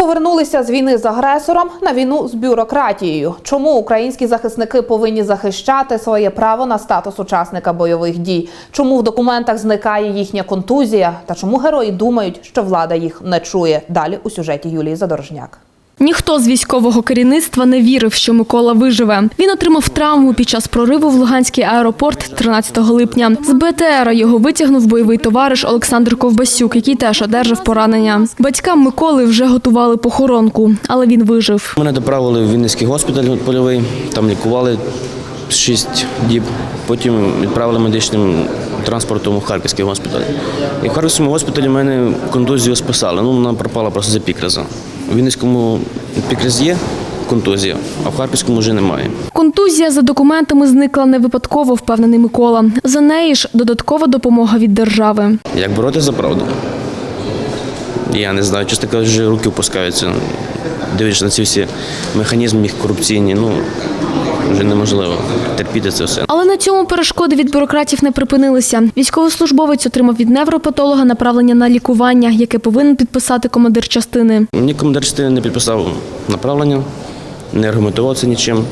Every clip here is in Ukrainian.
Повернулися з війни з агресором на війну з бюрократією. Чому українські захисники повинні захищати своє право на статус учасника бойових дій? Чому в документах зникає їхня контузія? Та чому герої думають, що влада їх не чує? Далі у сюжеті Юлії Задорожняк. Ніхто з військового керівництва не вірив, що Микола виживе. Він отримав травму під час прориву в Луганський аеропорт 13 липня. З БТРа його витягнув бойовий товариш Олександр Ковбасюк, який теж одержав поранення. Батькам Миколи вже готували похоронку, але він вижив. Мене доправили в Вінницький госпіталь польовий, там лікували 6 діб. Потім відправили медичним транспортом у Харківський госпіталь. І в Харківському госпіталі мене контузію списали. Ну, вона пропала просто за пікреза. У Вінницькому пікрез є контузія, а в Харківському вже немає. Контузія за документами зникла не випадково, впевнений Микола. За неї ж додаткова допомога від держави. Як боротися за правду? Я не знаю, чесно кажучи, руки опускаються. Дивишся на ці всі механізми корупційні, ну вже неможливо терпіти це все. Але на цьому перешкоди від бюрократів не припинилися. Військовослужбовець отримав від невропатолога направлення на лікування, яке повинен підписати командир частини. Мені командир частини не підписав направлення, не аргументував це нічим.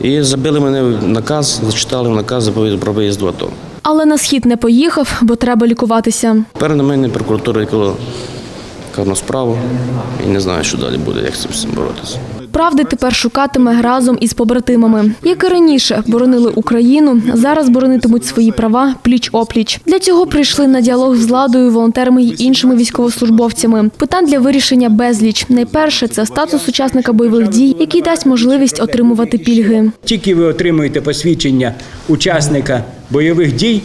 І забили мене в наказ, зачитали в наказ про виїзд в АТО. Але на схід не поїхав, бо треба лікуватися. Тепер на мене прокуратура відкрила карну справу і не знаю, що далі буде, як з цим боротися. Правди тепер шукатиме разом із побратимами. Як і раніше боронили Україну, зараз боронитимуть свої права пліч опліч. Для цього прийшли на діалог з владою, волонтерами й іншими військовослужбовцями. Питань для вирішення безліч. Найперше це статус учасника бойових дій, який дасть можливість отримувати пільги. Тільки ви отримуєте посвідчення учасника бойових дій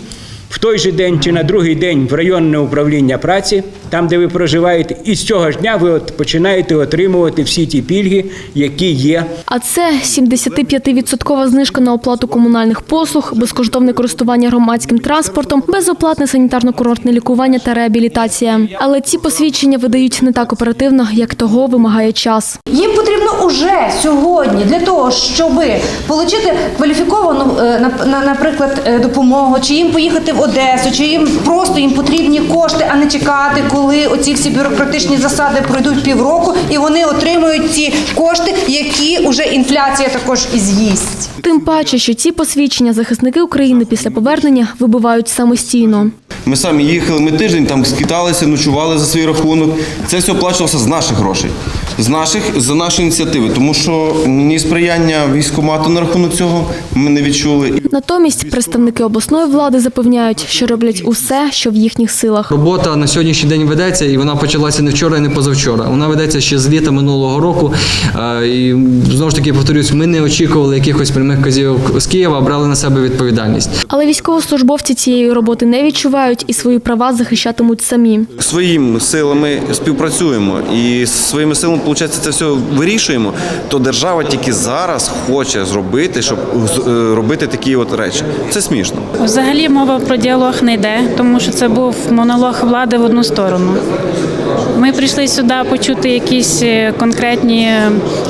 в той же день чи на другий день в районне управління праці, там де ви проживаєте, і з цього ж дня ви от починаєте отримувати всі ті пільги, які є А це 75% знижка на оплату комунальних послуг, безкоштовне користування громадським транспортом, безоплатне санітарно-курортне лікування та реабілітація. Але ці посвідчення видають не так оперативно, як того вимагає час. Їм потрібно уже сьогодні для того, щоб отримати кваліфіковану, е, на- на- наприклад, е, допомогу, чи їм поїхати в Одесу, чи їм просто їм потрібні кошти, а не чекати, коли оці всі бюрократичні засади пройдуть півроку, і вони отримують ці кошти, які вже інфляція також і з'їсть. Тим паче, що ці посвідчення захисники України після повернення вибивають самостійно. Ми самі їхали, ми тиждень там скиталися, ночували за свій рахунок. Це все оплачувалося з наших грошей, з наших, за наші ініціативи. Тому що ні сприяння військкомату на рахунок цього ми не відчули. Натомість представники обласної влади запевняють, що роблять усе, що в їхніх силах. Робота на сьогоднішній день ведеться, і вона почалася не вчора і не позавчора. Вона ведеться ще з літа минулого року. І знову ж таки повторюсь, ми не очікували якихось прямих казівок з Києва, брали на себе відповідальність. Але військовослужбовці цієї роботи не відчувають і свої права захищатимуть самі. Своїми силами співпрацюємо і своїми силами, виходить, це все вирішуємо. То держава тільки зараз хоче зробити, щоб е, робити такі от речі. Це смішно. Взагалі мова про діалог не йде, тому що це був монолог влади в одну сторону. Ми прийшли сюди почути якісь е, конкретні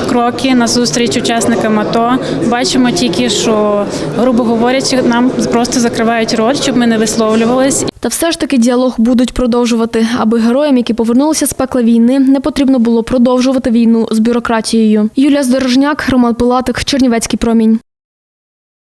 кроки на зустріч учасникам АТО. Бачимо тільки, що, грубо говорячи, нам просто закривають рот, щоб ми не висловлювались. Та все ж таки діалог будуть продовжувати, аби героям, які повернулися з пекла війни, не потрібно було продовжувати війну з бюрократією. Юлія Здорожняк, Роман Пилатик, Чернівецький промінь.